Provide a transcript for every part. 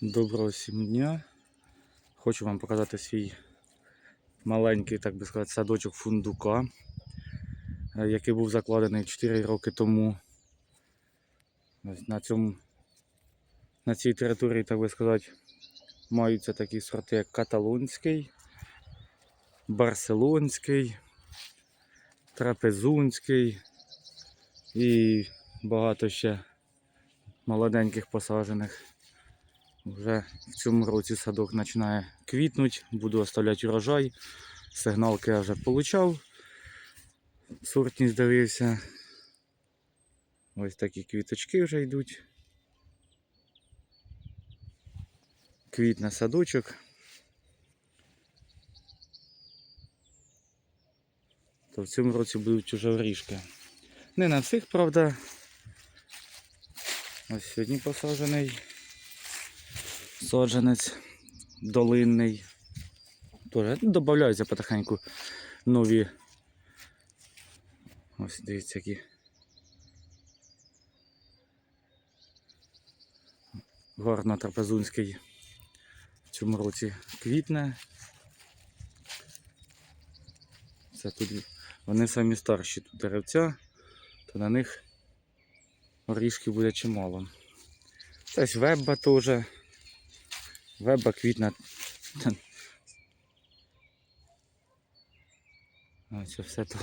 Доброго всім дня. Хочу вам показати свій маленький, так би сказати, садочок фундука, е, який був закладений 4 роки тому. На, цьому, на цій території, так би сказати, маються такі сорти, як каталонський, барселонський, трапезунський і багато ще молоденьких посаджених. Вже в цьому році садок починає квітнути, буду оставляти урожай. Сигналки я вже получав. Сортність дивився. Ось такі квіточки вже йдуть. Квітне садочок. То в цьому році будуть уже вріжки. Не на всіх, правда. Ось сьогодні посаджений саджанець долинний. Тоже додаються потихеньку нові. Ось дивіться які. Гарно трапезунський в цьому році квітне. Це тут вони самі старші тут деревця, то на них орішки буде чимало. Ось вебба теж. Веба квітна. Ось все то.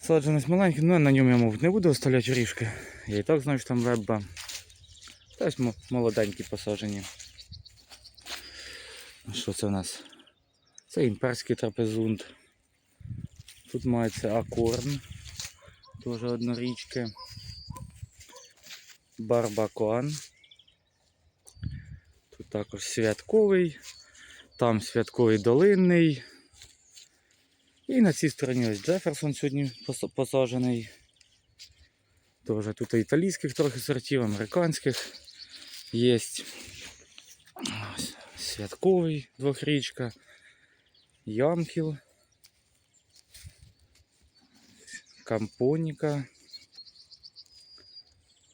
Саджанець маленький, ну на ньому я, мабуть, не буду оставляти ріжки. Я і так знаю, що там вебба. Ось молоденькі посаджені. Що це у нас? Це імперський трапезунд. Тут мається акорн. Теж однорічки. Барбакоан. Тут також святковий, там святковий долинний. І на цій стороні ось Джеферсон сьогодні посаджений. Тоже тут італійських трохи сортів, американських є. Ось Святковий двохрічка, Ямкіл, Кампоніка.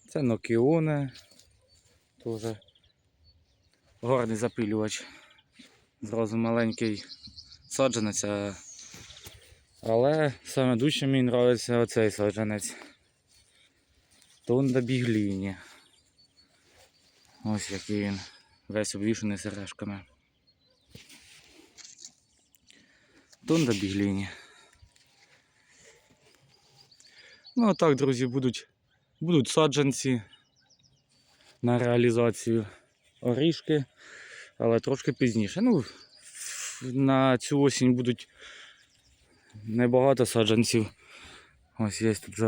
Це Нокіоне. Тоже гарний запилювач. Зразу маленький саджанець. Але саме дужче мені подобається оцей саджанець. Тонда бігліні. Ось який він. Весь обвішаний сережками. Тонда бігліні. Ну а так, друзі, будуть, будуть саджанці на реалізацію орішки, але трошки пізніше. Ну, на цю осінь будуть небагато саджанців. Ось є тут вже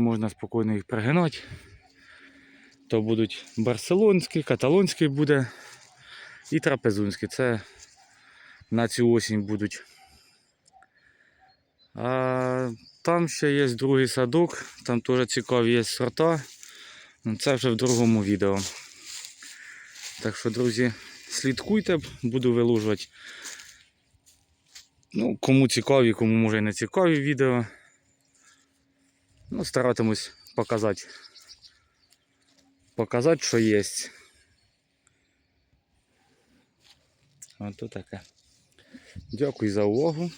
можна спокійно їх пригинати. То будуть барселонський, каталонський буде і трапезунський. Це на цю осінь будуть. А там ще є другий садок, там теж цікаві є сорта. Ну, Це вже в другому відео. Так що, друзі, слідкуйте, буду вилужувати. Ну, кому цікаві, кому може і не цікаві відео. Ну, старатимусь показати. Показати, що є. Ото таке. Дякую за увагу.